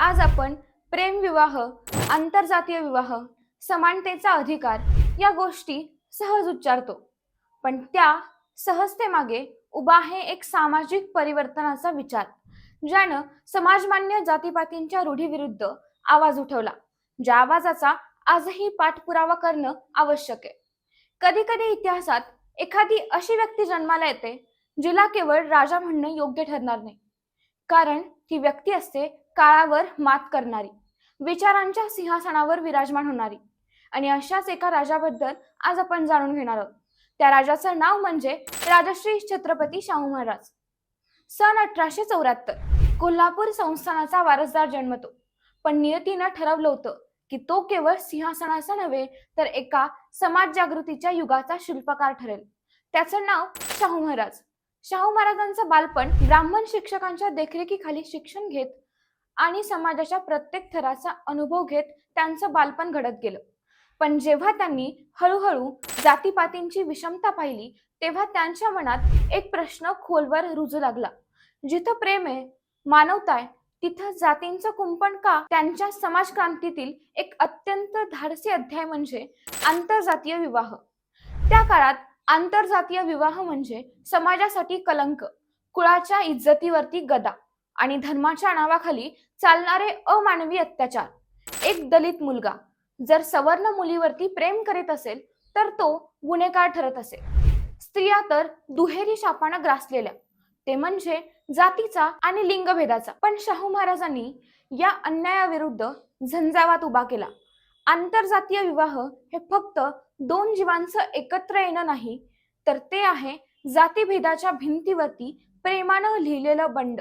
आज आपण प्रेमविवाह आंतरजातीय विवाह समानतेचा अधिकार या गोष्टी सहज उच्चारतो. पण त्या सहजतेमागे उभा आहे एक सामाजिक परिवर्तनाचा विचार ज्यानं समाजमान्य जातीपातींच्या रूढीविरुद्ध आवाज उठवला ज्या आवाजाचा आजही पाठपुरावा करणं आवश्यक आहे. कधी कधी इतिहासात एखादी अशी व्यक्ती जन्माला येते जिला केवळ राजा म्हणणं योग्य ठरणार नाही. कारण ती व्यक्ती असते काळावर मात करणारी विचारांच्या सिंहासनावर विराजमान होणारी. आणि अशाच एका राजाबद्दल आज आपण जाणून घेणार आहोत. त्या राजाचं नाव म्हणजे राजश्री छत्रपती शाहू महाराज. सन अठराशे चौऱ्याहत्तर कोल्हापूर संस्थानाचा वारसदार जन्मतो. पण नियतीनं ठरवलं होतं की तो केवळ सिंहासनाचा नव्हे तर एका समाज जागृतीच्या युगाचा शिल्पकार ठरेल. त्याचं नाव शाहू महाराज. शाहू महाराजांचं बालपण ब्राह्मण शिक्षकांच्या देखरेखीखाली शिक्षण घेत आणि समाजाच्या प्रत्येक थराचा अनुभव घेत त्यांचं बालपण घडत गेलं. पण जेव्हा त्यांनी हळूहळू जातीपातींची विषमता पाहिली तेव्हा त्यांच्या मनात एक प्रश्न खोलवर रुजू लागला. जिथं प्रेम आहे मानवता आहे तिथं जातींचं कुंपण का? त्यांच्या समाजक्रांतीतील एक अत्यंत धाडसी अध्याय म्हणजे आंतरजातीय विवाह. त्या काळात आंतरजातीय विवाह म्हणजे समाजासाठी कलंक कुळाच्या इज्जतीवरती गदा. आणि धर्माच्या नावाखाली चालणारे अमानवी अत्याचार. एक दलित मुलगा जर सवर्ण मुलीवरती प्रेम करीत असेल तर तो गुन्हेगार ठरत असेल. स्त्रिया तर दुहेरी शापानं ग्रासलेल्या. ते म्हणजे जातीचा आणि लिंगभेदाचा. पण शाहू महाराजांनी या अन्यायाविरुद्ध झंझावात उभा केला. आंतरजातीय विवाह हे फक्त दोन जीवांचं एकत्र येणं नाही तर ते आहे जातीभेदाच्या भिंतीवरती प्रेमानं लिहिलेलं बंड.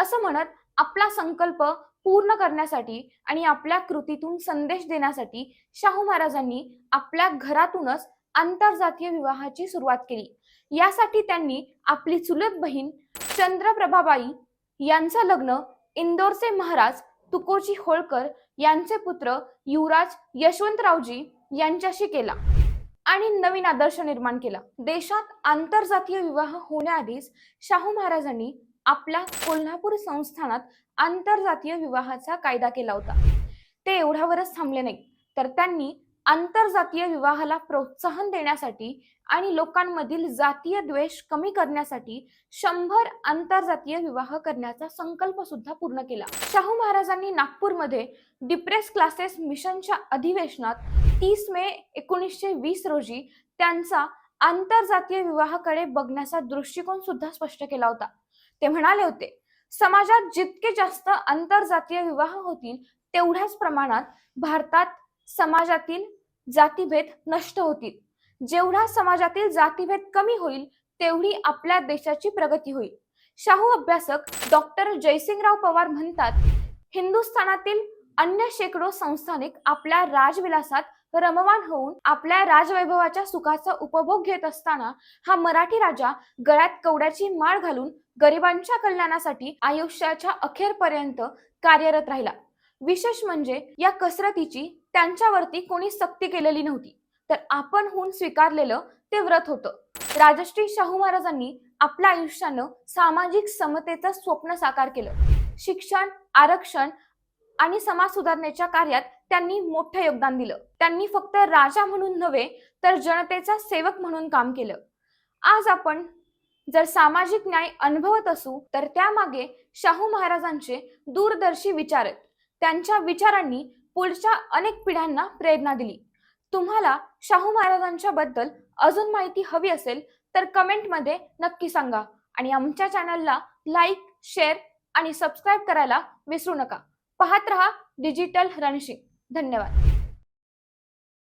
असं म्हणत आपला संकल्प पूर्ण करण्यासाठी आणि आपल्या कृतीतून संदेश देण्यासाठी शाहू महाराजांनी आपल्या घरातूनच आंतरजातीय विवाहाची सुरुवात केली. यासाठी त्यांनी आपली चुलत बहीण चंद्रप्रभाबाई यांचं लग्न इंदोरचे महाराज तुकोजी होळकर यांचे पुत्र युवराज यशवंतरावजी यांच्याशी केला आणि नवीन आदर्श निर्माण केला. देशात आंतरजातीय विवाह होण्याआधीच शाहू महाराजांनी आपल्या कोल्हापूर संस्थानात आंतरजातीय विवाहाचा कायदा केला होता. ते एवढ्यावरच थांबले नाही तर त्यांनी आंतरजातीय विवाहाला प्रोत्साहन देण्यासाठी आणि लोकांमधील जातीय द्वेष कमी करण्यासाठी शंभर आंतरजातीय विवाह करण्याचा संकल्प सुद्धा पूर्ण केला. शाहू महाराजांनी नागपूरमध्ये डिप्रेस क्लासेस मिशनच्या अधिवेशनात तीस मे एकोणीसशे वीस रोजी त्यांचा आंतरजातीय विवाहाकडे बघण्याचा दृष्टिकोन सुद्धा स्पष्ट केला होता. ते म्हणाले होते समाजात जितके जास्त आंतरजातीय विवाह होतील तेवढ्याच प्रमाणात भारतात समाजातील जातीभेद नष्ट होतील. जेवढा समाजातील जातीभेद कमी होईल तेवढी आपल्या देशाची प्रगती होईल. शाहू अभ्यासक डॉक्टर जयसिंगराव पवार म्हणतात हिंदुस्थानातील अन्य शेकडो संस्थानिक आपल्या राजविलासात रममान होऊन आपल्या राजवैभवाच्या सुखाचा उपभोग घेत असताना हा मराठी राजा गळ्यात कवड्याची माळ घालून गरिबांच्या कल्याणासाठी आयुष्याच्या अखेरपर्यंत कार्यरत राहिला. विशेष म्हणजे या कसरतीची त्यांच्यावरती कोणी सक्ती केलेली नव्हती. तर आपण होऊन स्वीकारलेलं ते व्रत होतं. राजश्री शाहू महाराजांनी आपल्या आयुष्यानं सामाजिक समतेचं स्वप्न साकार केलं. शिक्षण आरक्षण आणि समाज सुधारणेच्या कार्यात त्यांनी मोठं योगदान दिलं. त्यांनी फक्त राजा म्हणून नव्हे तर जनतेचा सेवक म्हणून काम केलं. आज आपण जर सामाजिक न्याय अनुभवत असू तर त्यामागे शाहू महाराजांचे दूरदर्शी विचार आहेत. त्यांच्या विचारांनी पुढच्या अनेक पिढ्यांना प्रेरणा दिली. तुम्हाला शाहू महाराजांच्या बद्दल अजून माहिती हवी असेल तर कमेंटमध्ये नक्की सांगा. आणि आमच्या चॅनलला लाईक शेअर आणि सबस्क्राईब करायला विसरू नका. पाहत रहा डिजिटल रणशिंग. धन्यवाद.